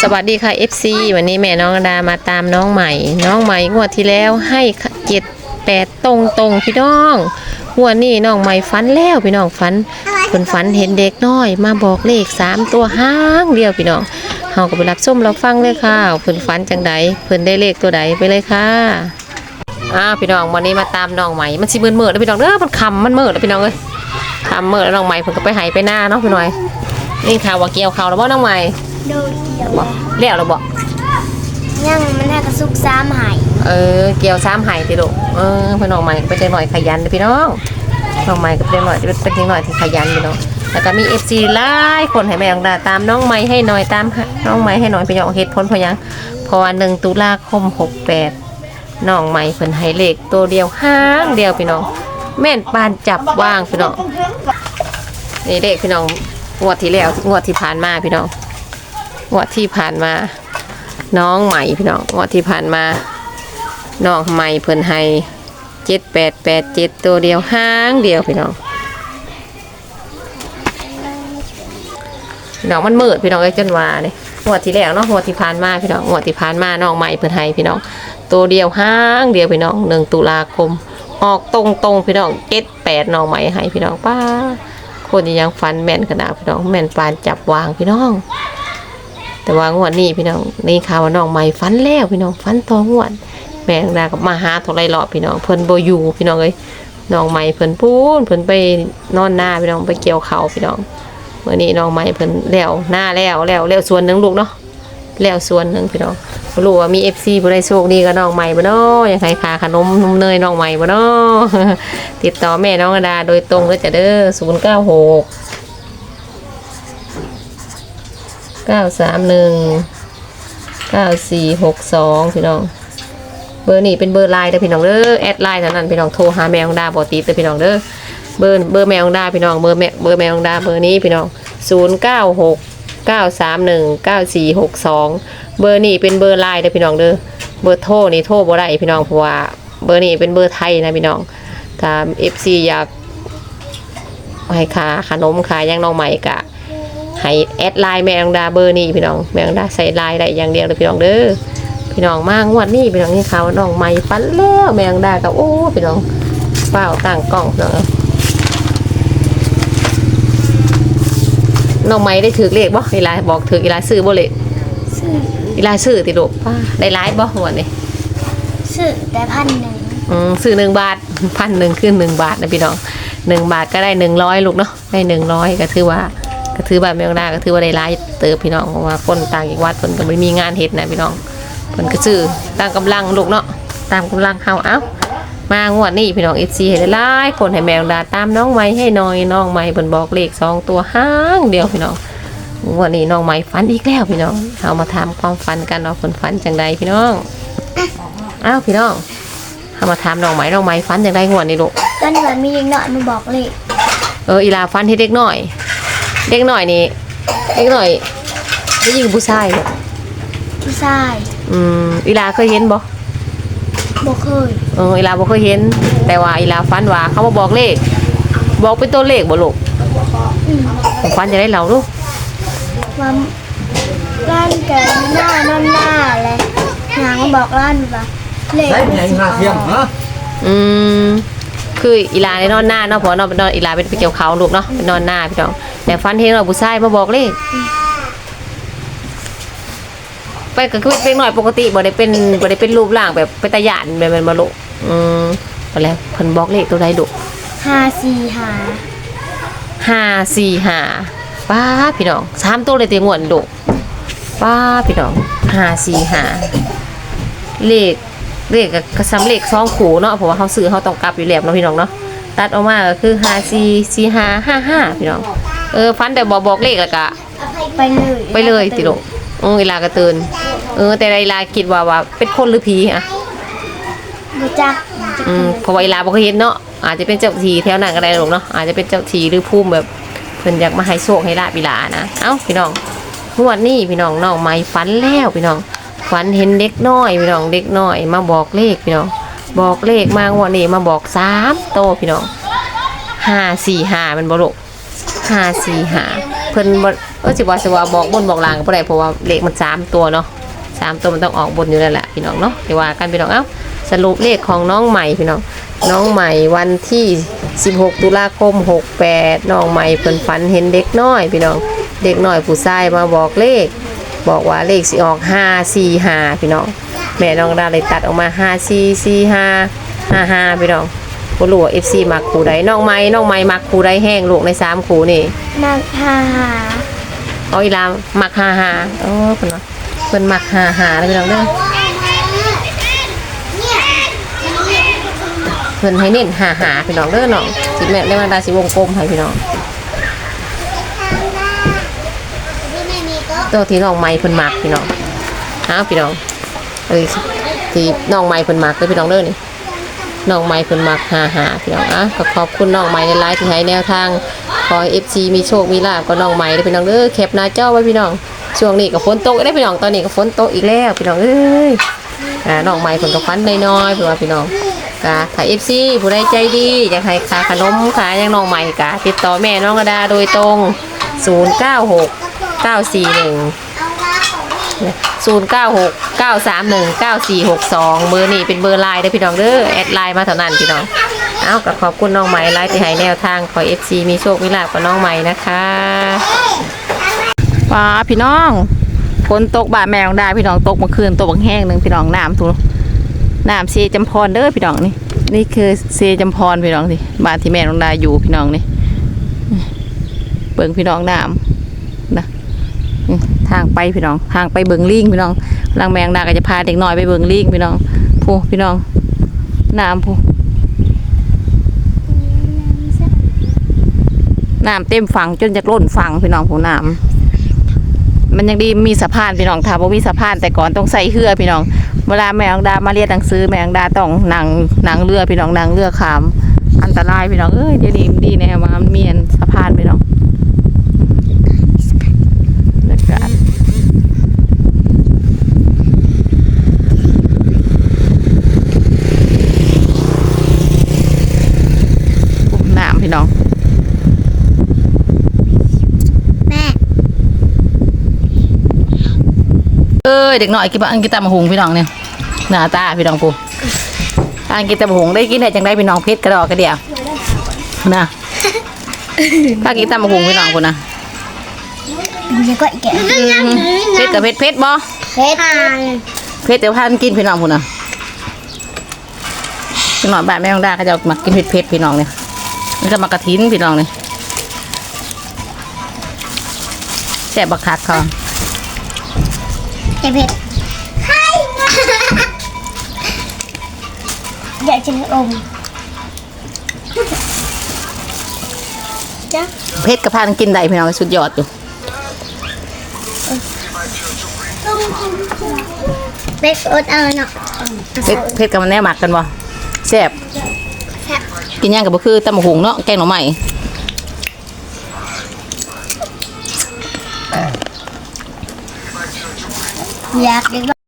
สวัสดีค่ะ FC วันนี้แม่น้องดามาตามน้องใหม่ น้องใหม่งวดที่แล้วให้เจ็ดแปดตรงตรงพี่น้องงวดนี้น้องใหม่ฝันแล้วพี่น้องฝันเพิ่นฝันเห็นเด็กน้อย มาบอกเลขสามตัวห้างเดียวพี่น้องเฮาก็ไปรับส้มเรับฟังเลยค่ะเพิ่นฝันจังใดเพิ่นได้เลขตัวใดไปเลยค่ะอ้าวพี่น้องวันนี้มาตามน้องใหม่มันสิมืดๆแล้วพี่น้องเด้อมันคำมันมืดแล้วพี่น้องเอ้ยคำมืดแล้วน้องใหม่เพิ่นก็ไปไหไปหน้าเนาะพี่หน่อยนี่ข่าวว่าเกี่ยวข่าวแล้วบ่าน้องใหม่ โดยเกี่ยวบ่แล้วแล้วบ่ยังมันน่ากระซุกซ้ำหายเออเกี่ยวซ้ำหายติลูกเออเพื่อนน้องใหม่เป็นเด็กหน่อยขยันเด้อพี่น้องน้องใหม่ก็เป็นเด็กหน่อยเป็นเด็กหน่อยที่ขยันพี่น้องแล้วก็มีเอฟซีหลายคนให้แม่องดาตามน้องใหม่ให้หน่อยตามน้องใหม่ให้หน่อยพี่น้องเหตุผลเพราะหยังเพราะว่าหนึ่งตุลาคมหกแปดน้องใหม่เพิ่นให้เลขตัวเดียวห้างเดียวพี่น้อง แม่นปานจับว่างพี่น้องนี่เลขพี่น้องงวดที่แล้วงวดที่ผ่านมาพี่น้องง วดที่ผ่านมา น้องใหม่พี่น้องงวดที่ผ่านมา น้องใหม่เพิ่นให้เจ็ดแปดแปดเจ็ดตัวเดียวห้างเดียวพี่น้องพี่น้องมันมืดพี่น้องไอ้ยจนวาเนี่ยหัวดที่แล้วเนาะหัวดที่ผ่านมาพี่น้องหัวดที่ผ่านมาน้องใหม่เพิ่นให้พี่น้อง ตัวเดียวห้างเดียวพี่น้องหนึ่งตุลาคม ออกตรงตรงพี่น้องเจ็ดแปดน้องใหม่ให้พี่น้องป้าคนยังฟันแม่นขนาดพี่น้องแม่นปานจับวางพี่น้อง แต่ว่างวดนี้พี่น้องนี่ข่าวว่าน้องใหม่ฟันแล้วพี่น้องฟันตัวงวด แม่งดากับมาหาท่าไรหรอพี่น้องเพิ่นโบอยู่พี่น้องเอ้ยน้องใหม่เพิ่นพูนเพิ่นไปนอนหน้าพี่น้องไปเกี่ยวเขาพี่น้องเมื่อนี้น้องใหม่เพิ่นแล้วหน้าแล้วแล้วแล้วส่วนหนึ่งลูกเนาะแล้วส่วนหนึ่งพี่น้องรู้ว่ามี FC บ่ได้โชคดีกับน้องใหม่บ่เนาะยังไงค่าขนมนมเนยน้องใหม่บ่เนาะติดต่อแม่น้องอดาโดยตรงเลยจ้ะเด้อศูนย์เก้าหก 096 931 9462พี่น้อง เบอร์นี่เป็นเบอร์ไลน์เด้พี่น้องเด้อแอดไลน์เท่านั้นพี่น้องโทรหาแมวของดาบอติดเด้พี่น้องเด้อเบอร์เบอร์แมวของดาพี่น้องเบอร์แมเบอร์แมวของดาเบอร์นี้พี่น้อง0 9 6 9 3 1 9 4 6 2เบอร์นี่เป็นเบอร์ไลน์เด้พี่น้องเด้อเบอร์โทรนี่โทรบ่ได้พี่น้องเพราะว่าเบอร์นี่เป็นเบอร์ไทยนะพี่น้องถ้า FC อยากให้ค่าขนมค่าหยังน้องใหม่กะ ให้แอดไลน์แมวของดาเบอร์นี่พี่น้องแมวของดาใส่ไลน์ได้อย่างเดียวเลยพี่น้องเด้อพี่น้องมางวดนี้พี่น้องนี่เขาวน้องใหม่ฟันแล้วแมงดากับโอ้พี่น้องเฝ้าต่างกล้องพี่น้องเอ้ยน้องใหม่ได้ถือเลขบ่อีหลายบอกถืออีหลายซื้อบ่เลขซื้ออีหลายซื้อติลูกป้าได้หลายบ่งวดนี้ซื้อแต่พันหนึ่งอืมซื้อหนึ่งบาทพันหนึ่งคือหนึ่งบาทนะพี่น้องหนึ่งบาทก็ได้หนึ่งร้อยลูกเนาะได้หนึ่งร้อยก็ถือว่า ก็ถือว่าแมงดาก็ถือว่าได้หลายเติบพี่น้องเพราะว่าคนต่างจังหวัดเพิ่นก็ไม่มีงานเฮ็ดนะพี่น้องเพิ่นก็ซื้อตามกำลังลูกเนาะตามกำลังเฮาเอ้ามางวดนี้พี่น้อง FC ให้หลายๆคนให้แมวดาตามน้องไม้ให้หน่อยน้องไม้เพิ่นบอกเลขสองตัวห้างเดียวพี่น้องงวดนี้น้องไม้ฝันอีกแล้วพี่น้องเฮามาถามความฝันกันว่าเพิ่นฝันจังใดพี่น้องอ้าวพี่น้องเฮามาถามน้องไม้น้องไม้ฝันจังใดงวดนี้ลูกตอนนี้ว่ามีเด็กน้อยมาบอกเลยเอออีลาฝันให้เด็กน้อย เด็กน้อยนี่เด็กน้อยผู้หญิงผู้ชายลูกผู้ชายอืมอีลาเคยเห็นบ่บอกเคยเอออีลาบ่เคยเห็น แต่ว่าอีลาฟันว่าเขามาบอกเลข บอกเป็นตัวเลขบ่ลูกอืมฟันจะได้เราลูกว่าร้านแกหน้านั่นหน้าเลยนางก็บอกร้านว่าเลข Đấy, nhà anh Hà Thiêm hả? อืม คืออีลาในนอนหน้าเนาะเพราะว่านอนนอนอีลาเป็นไปเกี่ยวเขาลูกเนาะไปนอนหน้าพี่น้องแต่ฟันเห็นเราผู้ชายมาบอกเลขไปก็คือเป็นหน่อยปกติบ่ได้เป็นบ่ได้เป็นรูปร่างแบบเป็นตาหยานแบบมันบ่ลูกอืมไปแล้วเพิ่นบอกเลขตัวใดลูกห้าสี่ห้าห้าสี่ห้าป้าพี่น้องสามตัวเลยเตียงวนดุป้าพี่น้องห้าสี่ห้าเลข เลขกับกระซำเลขสองขู่เนาะเพราะว่าเขาซื้อเขาต้องกลับอยู่แล้วเนาะพี่น้องเนาะตัดออกมาก็คือห้าสี่สี่ห้าห้าห้าพี่น้องเออฟันแต่บอกบอกเลขแล้วก็ไปเลยไปเลยติลูกเออเวลากระตือนเออ แต่เวลาคิดว่าว่าเป็นคนหรือผีอะบูจักอืมเพราะว่าเวลาบ่เคยเห็นเนาะอาจจะเป็นเจ้าทีแถวนั้นก็ได้หรอกเนาะอาจจะเป็นเจ้าทีหรือภูมิแบบเพิ่นอยากมาให้โชคให้ลาบอีหลานะเอ้าพี่น้องงวดนี้พี่น้องน้องไม่ฝันแล้วพี่น้อง ฝันเห็นเด็กน้อยพี่น้องเด็กน้อย มาบอกเลขพี่น้องบอกเลขมางวดนี้มาบอกสามโตวพี่น้องห้าสี่ห้ามันบลูกห้าสี่ห้าเพิ่นบ่เออสิว่าสิว่าบอกบนบอกลางก็บ่ได้เพราะว่าเลขมันสามตัวเนาะสามตัวมันต้องออกบนอยู่แล้วแหละพี่น้องเนาะที่ว่ากันพี่น้องเอ้าสรุปเลขของน้องใหม่พี่น้องน้องใหม่วันที่ 16 ตุลาคม 68 น้องใหม่เพิ่นฝันเห็นเด็กน้อยพี่น้อง เด็กน้อยผู้ชายมาบอกเลข บอกว่าเลขสิออก545พี่น้องแม่น้องดาเลยตัดออกมา5445 55พี่น้องบ่รู้ว่า FC มักคู่ใดน้องไม้น้องไม้มักคู่ใดแห้งลูกในสามคู่นี่นักหาหาเอาอีหลามมัก55เออเพิ่นว่าเพิ่นมัก55แล้วพี่น้องเด้อเพิ่นให้เน้น55พี่น้องเด้อน้องสิแม่ได้มาดาสิวงกลมให้พี่น้อง ตัวที่น้องไม้เพิ่นมักพี่น้องอ้าวพี่น้องเอ้ยที่น้องไม้เพิ่นมักเด้อพี่น้องเด้อนี่น้องไม้เพิ่นมักหาหาพี่น้องอะก็ขอบคุณน้องไม้ในไลฟ์ที่ให้แนวทางขอให้ FC มีโชคมีลาภก็น้องไม้เด้พี่น้องเด้อแคปหน้าจอไว้พี่น้องช่วงนี้ก็ฝนตกได้พี่น้องตอนนี้ก็ฝนตกอีกแล้วพี่น้องเอ้ยอ่าน้องไม้เพิ่นก็ฟันน้อยๆเพิ่นว่าพี่น้องกะถ้า FC ผู้ใดใจดีอยากให้ค่าขนมค่าหยังน้องไม้กะติดต่อแม่น้องกระดาโดยตรง 096 941 0 9 6 9 3 1 9 4 6 2เบอร์นี่เป็นเบอร์ไลน์เด้อพี่น้องเด้อแอดไลน์มาเท่านั้นพี่น้องเอาก็ขอบคุณน้องใหม่ไลน์ที่ให้แนวทางขอ FC มีโชคมีลาภกับน้องใหม่นะคะว้าพี่น้องฝนตกบ่าแมวได้พี่น้องตกเมื่อคืนตกบางแห้งหนึ่งพี่น้องน้ำทุน้ำเซจำพรเด้อพี่น้องนี่นี่คือเซจำพรพี่น้องสิบ้านที่แม่น้องดาอยู่พี่น้องนี่เบิ่งพี่น้องน้ำนะ ทางไปพี่น้อง ทางไปเบิงลิงพี่น้องลังแมงดาก็จะพาเด็กน้อยไปเบิงลิงพี่น้องผู้พี่น้องน้ำผู้น้ำเต็มฝั่งจนจะล้นฝั่งพี่น้องผู้น้ำมันยังดีมีสะพานพี่น้องถ้าบ่มีสะพานแต่ก่อนต้องใส่เรือพี่น้อง เวลาแมงดามาเรียนหนังสือแมงดาต้องนั่งนั่งเรือพี่น้องนั่งเรือขาม อันตรายพี่น้องเอ้ยเดี๋ยวนี้ดีแน่ว่ามันมีนสะพานพี่น้องบรรยากาศ น้ำพี่น้อง แม่ เอ้ยเด็กหน่อยกินอันกินตำมะหุงพี่น้องเนี่ยหน้าตาพี่น้องปูอันกินตำมะหุงได้กินได้จังได้พี่น้องเพชรกระดอกกระเดียวนะถ้ากินตำมะหุงพี่น้องคุณนะมันจะก็อีกแกะเพชรกับเพชรเพชรบ่เพชรทานเพชรเดี๋ยวพากันกินพี่น้องคุณนะพี่น้องบ้านแม่ต้องได้ก็จะมากินเพชรเพชรพี่น้องเนี่ยนี่ก็มากระถินพี่น้องเนี่ยแซ่บบักคักเขา เพชรเพชรอยากจะอมจ้ะเพชรกับพากันกินได้พี่น้องสุดยอดอยู่เพชรอดเอาเนาะเพชรเพชรกับมันแน่หมักกันบ่แซ่บแซ่บกินย่างกับบ่คือตำบักหุงเนาะแกงหน่อไม้ อยากเด็ก